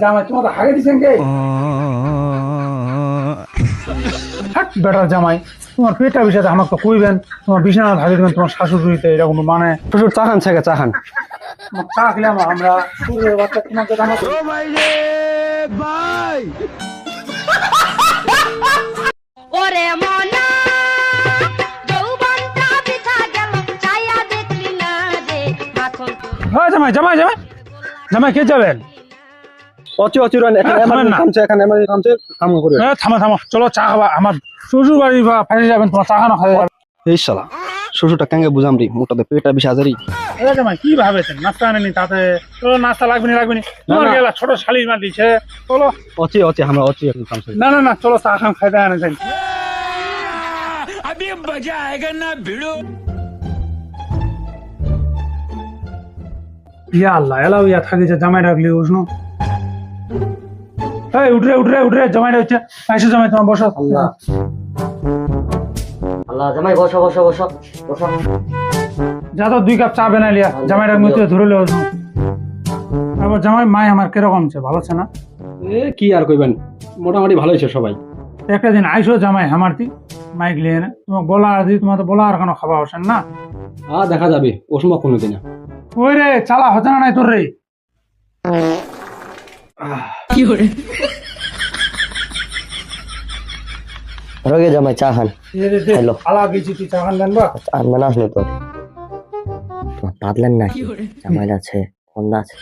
জামাই তোমার হাগে দিছেন কে? হাট বেটার জামাই তোমার পেটটা বিষয়তে আমাকে তো কইবেন তোমার বিছানা হাগে দিবেন তোমার শাশুড়িতে এটা কোনো মানে শ্বশুর চা খান ছেকে চা খান। চা খেলাম আমরা বাচ্চা তোমাকে ওরে মনা দেখলি না রে মাখন। তো হ্যাঁ জামাই জামাই জামাই। জামাই কে যাবেন? অচি অচি রান এখানে হ্যাঁ। কামছে এখানে এমার্জেন্সি কামছে কাম করে। এ, থামো থামো চলো চা খাবা। আমার শ্বশুর বাড়ি বা ফাইসে যাবেন তোমার চা খানো খাওয়া যাবে এই শালা শ্বশুরটা কেঙ্গে বুঝাম রি মোটাতে পেটটা বিশ হাজারই এ, জামাই কি ভাবেছেন? নাস্তা আনেনি তাতে। চলো নাস্তা লাগবে না লাগবে না। তোমার। গেলা ছোট শালির মা দিছে চলো। অচি অচি আমরা অচি এখন কামছে না না না চলো চা খান খাইতে আনে যাই ইয়া আল্লাহ এলাও ইয়া থাকি যে জামাই রাখলি উষ্ণ এই উঠরে উঠরে উঠরে জামাইটা হচ্ছে আইসো জামাই তোমার বসো। আল্লাহ। জামাই বসো বসো বসো বসো। যা তো দুই কাপ চা বানাই লিয়া মধ্যে ধরে লিয়া উষ্ণ আবার জামাই মাই আমার কীরকম আছে ভালো আছে না? এ কি আর কইবেন? মোটামুটি ভালো হয়েছে সবাই। একটা দিন আইসো জামাই হামারতি মাইক লিয়ে না। তোমাকে বলা আর তোমার তো বলা আর কোনো খাওয়া হচ্ছেন না? আ দেখা যাবে ও সময় কোনো দিন ওই রে চালা হচ্ছে না নাই তোর রে। রোগে জামাই চা খান। Hello. আলা গেছি তুই চা খান দেন বা। আর মানে আসলো তো। তোমার পাতলেন না জামাই আছে কন্দা আছে।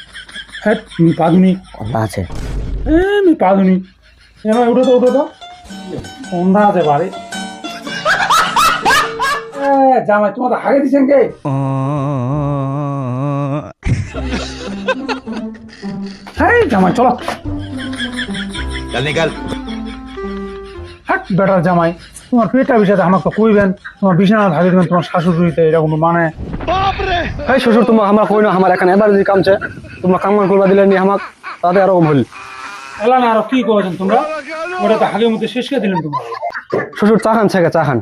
হ্যাঁ তুমি পাদুনি কন্দা আছে। এ আমি পাদুনি এবার উঠো তো উঠো তো। সন্ধ্যা আছে বাড়ি। এ, জামাই তোমার হাগে দিছেন কে? জামাই চলো। হাট বেটার জামাই তোমার পেটা বিষয়ে আমাকে কইবেন তোমার বিছানা ধারে দিবেন তোমার শাশুড়িতে এরকম মানে। হ্যাঁ শ্বশুর তোমার আমার কই না আমার এখানে এবার যদি কামছে তোমরা কাম করবা দিলে নি আমাক তাতে আরও ভুল। এলা না আর কি কইছেন তোমরা? ওটা তো হাগের মধ্যে শেষ করে দিলেন তোমরা। শ্বশুর চা খান ছেকে চা খান।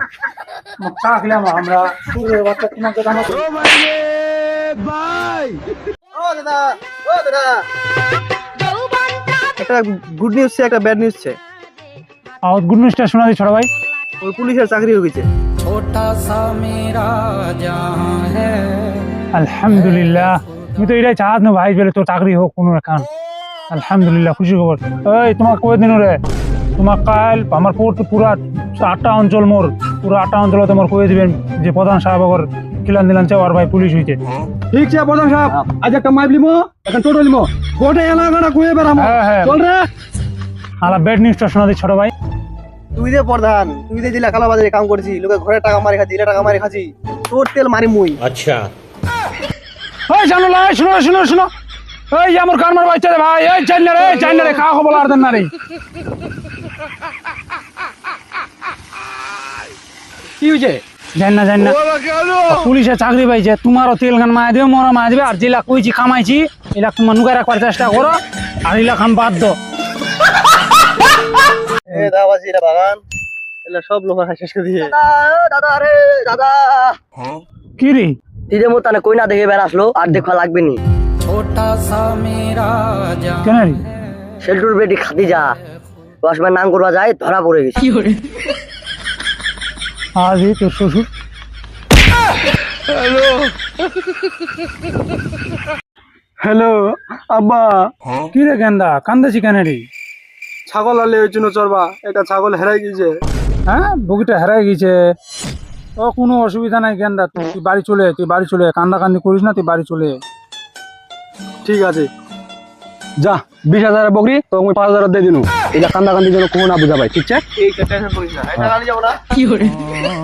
চা খেলে আমরা পুরো বাচ্চা তোমাকে ভাই ও দাদা ও দাদা। একটা গুড নিউজ ছে একটা ব্যাড নিউজ ছে আর গুড নিউজটা শোনা দিই ছোট ভাই। ওই পুলিশের চাকরি হয়ে গেছে। আলহামদুলিল্লাহ। তুমি তো এটাই চাহাত না ভাই পেলে তোর চাকরি হোক কোনো এখান আলহামদুলিল্লাহ খুশি খবর। এই তোমার কবে দিন রে তোমার কাল আমার পুরো পুরা আটটা অঞ্চল মোর। পুরো আটটা অঞ্চল তোমার কয়ে দিবেন? যে প্রধান সাহেব কিলান দিলাম ওর ভাই পুলিশ হইতে ঠিক আছে প্রধান সাহেব। হ্যাঁ। আজ একটা মাইপ লিমো এখন টোটো লিমো। গোটে এলাকাটা হ্যাঁ, হ্যাঁ। চল রে। আলা ছোট ভাই। তুই প্রধান তুই জেলা কালাবাজারে কাম লোকে ঘরে টাকা মারি খাচ্ছি টাকা মারি খাচ্ছি। তোর তেল মারি মুই। আচ্ছা। ওই জানো লাই শুনো শুনো শুনো। এই যে আমার বাচ্চা রে ভাই এই চাইলে রে চাইলে রে খাওয়া আর দেন না রে। কি হয়েছে জান না জান না। পুলিশে চাকরি পাইছে তোমারও তেল গান মায়া দেবে মোরা মায়া দেবে আর যেলা কইছি খামাইছি এলা তোমার নুকায় রাখবার চেষ্টা করো আর এলা খাম বাদ দো বাগান। এলা সব লোক শেষ করে দিয়ে। দাদা রে দাদা কি রে? দিদে মো তানে কই না দেখে বের আসলো আর দেখা লাগবে নি। কেন রে? শেল্টুর বেটি খাতি যা দশবার নাম করবা যায় ধরা পড়ে গেছি। আজ এই তোর শ্বশুর? হ্যালো আব্বা। কি রে গেন্দা কান্দাছি কেন রে? ছাগল আলে ওই জন্য চরবা এটা ছাগল হেরাই গিয়েছে। হ্যাঁ বুকিটা হেরাই গেছে ও কোনো অসুবিধা নাই গেন্দা তুই তুই বাড়ি চলে তুই বাড়ি চলে কান্দা কান্দি করিস না তুই বাড়ি চলে ঠিক আছে। যা বিশ হাজার বকরি তো আমি পাঁচ হাজার দিয়ে দিন। এটা কান্দা কান্দি যেন কোনো না বুঝা পাই ঠিক আছে?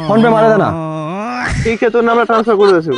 ফোন পে মারা জানা ঠিক আছে তোর নামে ট্রান্সফার করে দিয়েছ।